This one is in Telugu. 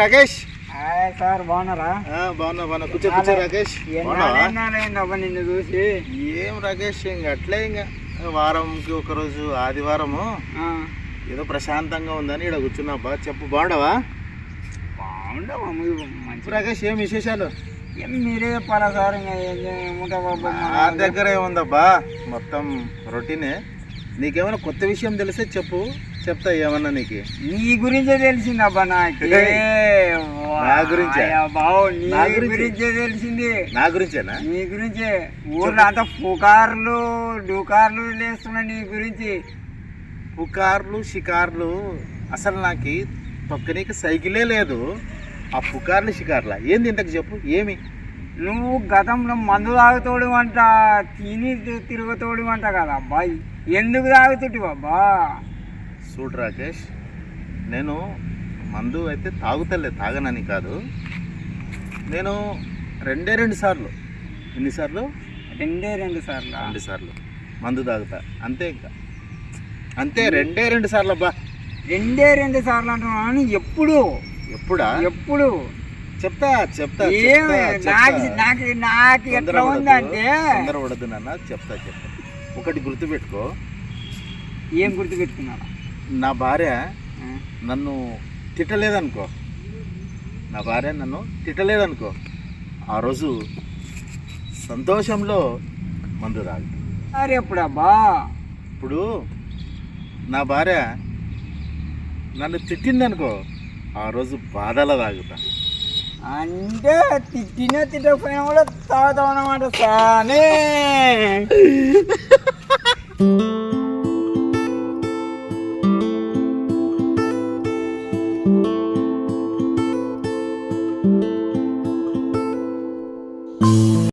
రాకేష్? హాయ్ సార్ బాగున్నారా? బాగున్నా బాగున్నా. కూర్చో కూర్చో రాకేష్. నిన్ను చూసి? ఏం రాకేష్ ఇంక అట్లే ఇంకా. వారంకి ఒక రోజు ఆదివారము. ఏదో ప్రశాంతంగా ఉందని ఇక్కడ కూర్చున్నాబ్బా చెప్పు బాగుండవా బాగుండవా మంచి రాకేష్ ఏం విశేషాలు? ఏం మీరే చెప్పాలా సార్ నా దగ్గర ఏముందబ్బా మొత్తం రొటీనే. నీకేమైనా కొత్త విషయం తెలిస్తే చెప్పు. చెప్తా ఏమన్నా నీకు? నీ గురించే తెలిసిందబ్బా నాకు. ఏయ్, నా గురించా? బావు నీ గురించి? తెలిసింది. నా గురించేనా? నీ గురించే. ఊర్లో అంతా పుకార్లు డుకార్లు లేస్తున్నా నీ గురించి. పుకార్లు షికార్లు అసలు నాకు తొక్కనీకి సైకిలే లేదు. ఆ పుకార్లు షికార్లా? ఏంది ఇంతకు చెప్పు? ఏమి? నువ్వు గతంలో మందు తాగుతోడు అంట తిని తిరుగుతోడు అంట కదా అబ్బాయి ఎందుకు తాగుతుటి చూడు రాకేష్. నేను మందు అయితే తాగుతలే తాగనని కాదు. నేను రెండే రెండు సార్లు. ఎన్నిసార్లు రెండే రెండు సార్లు? రెండు సార్లు. మందు తాగుతా. అంతే ఇంకా. అంతే రెండే రెండు సార్లు అబ్బా. రెండే రెండు సార్లు అంటున్నాను ఎప్పుడు? ఎప్పుడా? ఎప్పుడు? చెప్తా చెప్తా నాకు. నాకు ఎట్లా ఉందంటే నాన్న చెప్తా చెప్తా. ఒకటి గుర్తుపెట్టుకో. ఏం గుర్తుపెట్టుకున్నాను నా భార్య నన్ను తిట్టలేదనుకో. నా భార్య నన్ను తిట్టలేదనుకో. ఆ రోజు సంతోషంలో మందు తాగు సరే ఎప్పుడు అబ్బా ఇప్పుడు నా భార్య నన్ను తిట్టిందనుకో ఆ రోజు బాధలో తాగుతా. అంటే తిట్టినా తిట్టకపోయినా కూడా తాగుతాం అన్నమాట సానే.